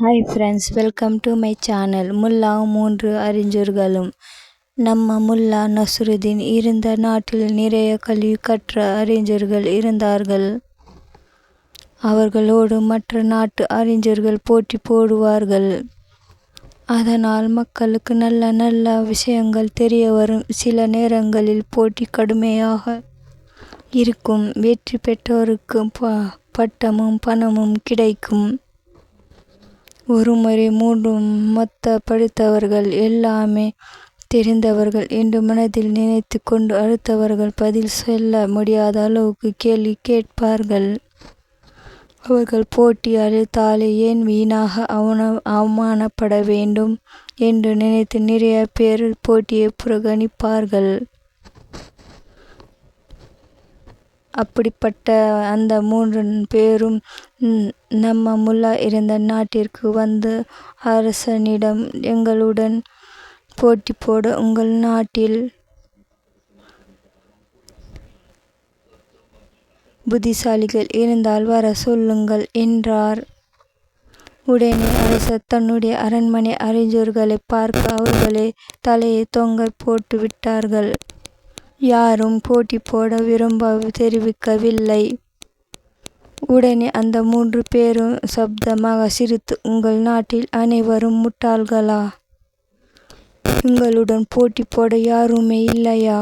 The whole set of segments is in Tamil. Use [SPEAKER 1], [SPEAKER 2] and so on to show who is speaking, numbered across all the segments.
[SPEAKER 1] Hi friends welcome to my channel Mulla மூன்று அறிஞர்களும். நம்ம முல்லா நசுருதீன் இருந்த நாட்டில் நிறைய கல்வி கற்ற அறிஞர்கள் இருந்தார்கள். அவர்களோடு மற்ற நாட்டு அறிஞர்கள் போட்டி போடுவார்கள். அதனால் மக்களுக்கு நல்ல நல்ல விஷயங்கள் தெரிய வரும். சில நேரங்களில் போட்டி கடுமையாக இருக்கும். வெற்றி பெற்றோருக்கு ப பட்டமும் பணமும் கிடைக்கும். ஒருமுறை மூன்றும் மொத்த படித்தவர்கள் எல்லாமே தெரிந்தவர்கள் என்று மனதில் நினைத்து கொண்டு அடுத்தவர்கள் பதில் சொல்ல முடியாத அளவுக்கு கேள்வி கேட்பார்கள். அவர்கள் போட்டி அழுத்தாலே ஏன் வீணாக அவன அவமானப்பட வேண்டும் என்று நினைத்து நிறைய பேர் போட்டியை புறக்கணிப்பார்கள். அப்படிப்பட்ட அந்த மூன்று பேரும் நம்ம முல்லா இருந்த நாட்டிற்கு வந்து அரசனிடம் எங்களுடன் போட்டி போட உங்கள் நாட்டில் புத்திசாலிகள் இருந்தால் வர சொல்லுங்கள் என்றார். உடனே அரசர் தன்னுடைய அரண்மனை அறிஞர்களை பார்க்க அவர்களே தலையை தொங்க போட்டு விட்டார்கள் யாரும் போட்டி போட விரும்ப தெரிவிக்கவில்லை. உடனே அந்த மூன்று பேரும் சப்தமாக சிரித்து உங்கள் நாட்டில் அனைவரும் முட்டாள்களா? உங்களுடன் போட்டி போட யாருமே இல்லையா?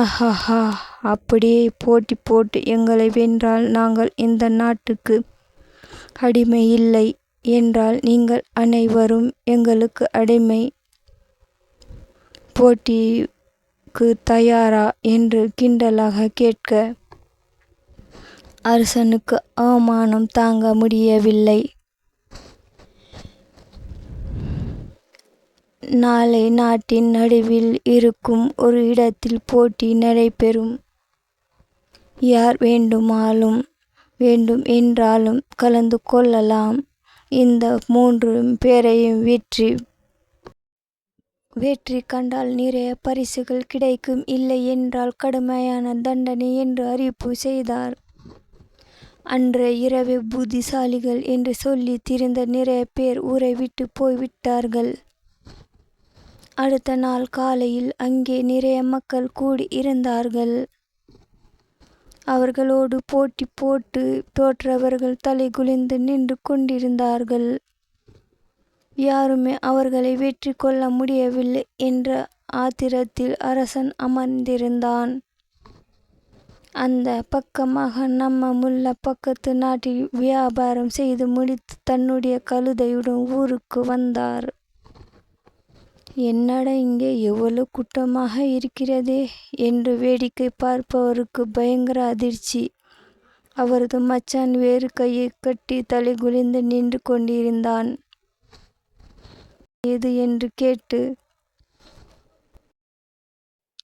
[SPEAKER 1] ஆஹாஹா அப்படியே போட்டி போட்டு எங்களை வென்றால் நாங்கள் இந்த நாட்டுக்கு அடிமை இல்லை என்றால் நீங்கள் அனைவரும் எங்களுக்கு அடிமை. போட்டி போருக்கு தயாரா? என்று கிண்டலாக கேட்க. அரசனுக்கு அவமானம் தாங்க முடியவில்லை. நாளை நாட்டின் நடுவில் இருக்கும் ஒரு இடத்தில் போட்டி நடைபெறும். யார் வேண்டுமாலும் வேண்டும் என்றாலும் கலந்து கொள்ளலாம். இந்த மூன்று பேரையும் வெற்றி வெற்றி கண்டால் நிறைய பரிசுகள் கிடைக்கும். இல்லை என்றால் கடுமையான தண்டனை என்று அறிவிப்பு செய்தார். அன்று இரவு புத்திசாலிகள் என்று சொல்லி திரிந்த நிறைய பேர் ஊரை விட்டு போய்விட்டார்கள் அடுத்த நாள் காலையில் அங்கே நிறைய மக்கள் கூடி இருந்தார்கள். அவர்களோடு போட்டி போட்டு தோற்றவர்கள் தலை குலிந்து நின்று கொண்டிருந்தார்கள். யாருமே அவர்களை வெற்றி கொள்ள முடியவில்லை என்ற ஆத்திரத்தில் அரசன் அமர்ந்திருந்தான். அந்த பக்கமாக நம்ம முல்ல பக்கத்து நாட்டில் வியாபாரம் செய்து முடித்து தன்னுடைய கழுதையுடன் ஊருக்கு வந்தார். என்னடா இங்கே எவ்வளவு கூட்டமாக இருக்கிறதே என்று வேடிக்கை பார்ப்பவருக்கு பயங்கர அதிர்ச்சி. அவரது மச்சான் வேறு கையை கட்டி தலை குலிந்து நின்று கொண்டிருந்தான். எது என்று கேட்டு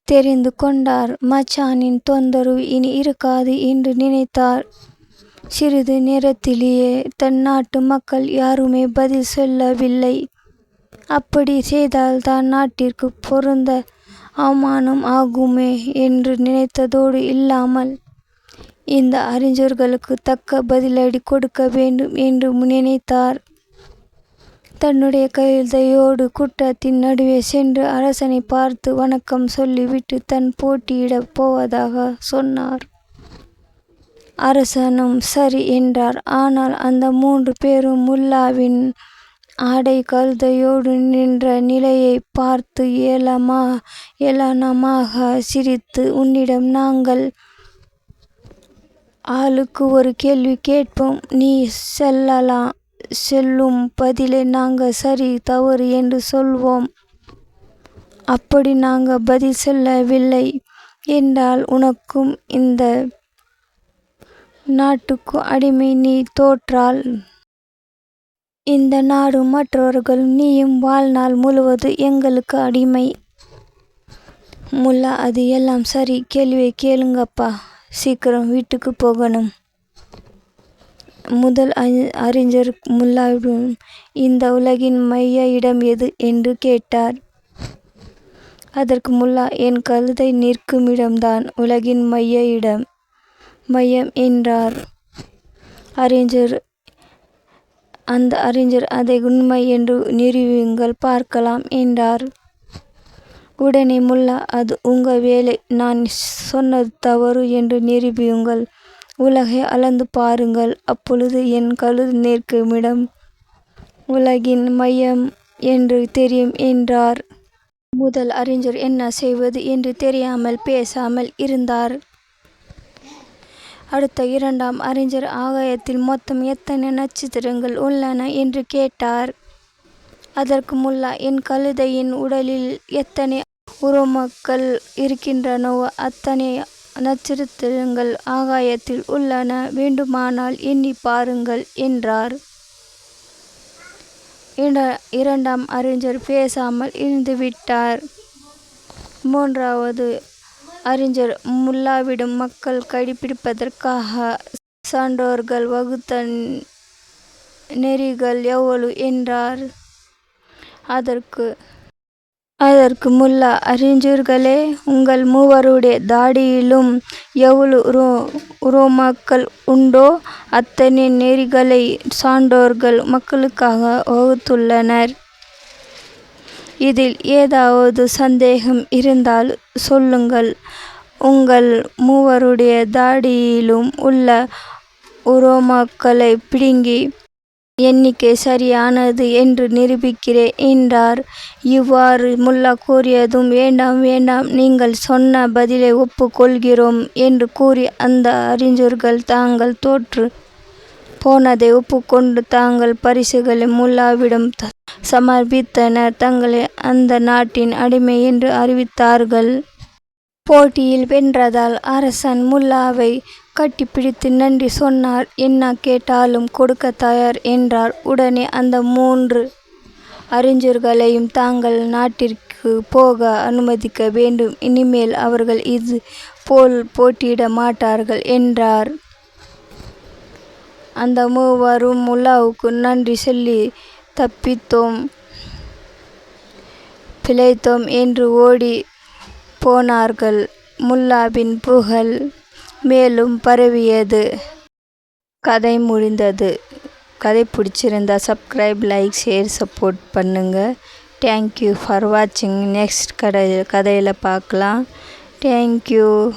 [SPEAKER 1] தெரிந்து கொண்டார். மச்சானின் தொந்தரவு இனி இருக்காது என்று நினைத்தார். சிறிது நேரத்திலேயே தன் நாட்டு மக்கள் யாருமே பதில் சொல்லவில்லை. அப்படி செய்தால் தான் நாட்டிற்கு பொருந்த அவமானம் ஆகுமே என்று நினைத்ததோடு இல்லாமல் இந்த அறிஞர்களுக்கு தக்க பதிலடி கொடுக்க வேண்டும் என்று நினைத்தார். தன்னுடைய கழுதையோடு கூட்டத்தின் நடுவே சென்று அரசனை பார்த்து வணக்கம் சொல்லிவிட்டு தன் போட்டியிடப் போவதாக சொன்னார். அரசனும் சரி என்றார். ஆனால் அந்த மூன்று பேரும் முல்லாவின் ஆடை கழுதையோடு நின்ற நிலையை பார்த்து ஏலமா ஏளனமாக சிரித்து உன்னிடம் நாங்கள் ஆளுக்கு ஒரு கேள்வி கேட்போம். நீ செல்லலாம். செல்லும் பதிலை நாங்கள் சரி தவறு என்று சொல்வோம். அப்படி நாங்கள் பதில் சொல்லவில்லை என்றால் உனக்கும் இந்த நாட்டுக்கு அடிமை நீ தோற்றால். இந்த நாடு மற்றவர்கள் நீயும் வாழ்நாள் முழுவது எங்களுக்கு அடிமை. முல்லா அது எல்லாம் சரி. கேள்வியை கேளுங்கப்பா. சீக்கிரம் வீட்டுக்கு போகணும். முதல் அறிஞர் முல்லாவிடம் இந்த உலகின் மைய இடம் எது என்று கேட்டார் அதற்கு முல்லா என் கழுதை நிற்கும் இடம்தான் உலகின் மைய இடம் மையம் என்றார் அறிஞர் அந்த அறிஞர் அதை உண்மை என்று நிரூபியுங்கள் பார்க்கலாம் என்றார். உடனே முல்லா அது உங்கள் வேலை நான் சொன்னது தவறு என்று நிரூபியுங்கள். உலகை அளந்து பாருங்கள் அப்பொழுது என் கழுது நிற்குமிடம் உலகின் மையம் என்று தெரியும் என்றார். முதல் அறிஞர் என்ன செய்வது என்று தெரியாமல் பேசாமல் இருந்தார். அடுத்த இரண்டாம் அறிஞர் ஆகாயத்தில் மொத்தம் எத்தனை நட்சத்திரங்கள் உள்ளன என்று கேட்டார். அதற்கு முல்லா என் கழுதையின் உடலில் எத்தனை உரோமக்கள் இருக்கின்றனவோ அத்தனை நட்சத்திரங்கள் ஆகாயத்தில் உள்ளன வேண்டுமானால் எண்ணி பாருங்கள் என்றார். இரண்டாம் அறிஞர் பேசாமல் இருந்துவிட்டார். மூன்றாவது அறிஞர் முல்லாவிடம் மக்கள் கடைப்பிடிப்பதற்காக சான்றோர்கள் வகுத்த நெறிகள் எவ்வளவு என்றார். அதற்கு அதற்கு முல்லா அறிஞர்களே உங்கள் மூவருடைய தாடியிலும் எவ்வளவு உரோமாக்கள் உண்டோ அத்தனை நெறிகளை சான்றோர்கள் மக்களுக்காக வகுத்துள்ளனர். இதில் ஏதாவது சந்தேகம் இருந்தால் சொல்லுங்கள். உங்கள் மூவருடைய தாடியிலும் உள்ள உரோமாக்களை பிடுங்கி எண்ணிக்கை சரியானது என்று நிரூபிக்கிறேன் என்றார். இவ்வாறு முல்லா கூறியதும் வேண்டாம் வேண்டாம் நீங்கள் சொன்ன பதிலை ஒப்புக்கொள்கிறோம் என்று கூறி அந்த அறிஞர்கள் தாங்கள் தோற்று போனதை ஒப்புக்கொண்டு தாங்கள் பரிசுகளை முல்லாவிடம் சமர்ப்பித்தனர் தங்களை அந்த நாட்டின் அடிமை என்று அறிவித்தார்கள். போட்டியில் வென்றதால் அரசன் முல்லாவை கட்டிப்பிடித்து நன்றி சொன்னார். என்ன கேட்டாலும் கொடுக்கத் தயார் என்றார். உடனே அந்த மூன்று அறிஞர்களையும் தாங்கள் நாட்டிற்கு போக அனுமதிக்க வேண்டும். இனிமேல் அவர்கள் இது போல் போட்டியிட மாட்டார்கள் என்றார். அந்த மூவரும் முல்லாவுக்கு நன்றி சொல்லி தப்பித்தோம் பிழைத்தோம் என்று ஓடி போனார்கள். முல்லாவின் புகழ் மேலும் பரவியது. கதை முடிந்தது. கதை பிடிச்சிருந்தா சப்ஸ்கிரைப் லைக் ஷேர் சப்போர்ட் பண்ணுங்கள் தேங்க் யூ ஃபார் வாட்சிங். நெக்ஸ்ட் கதையில பார்க்கலாம். Thank you.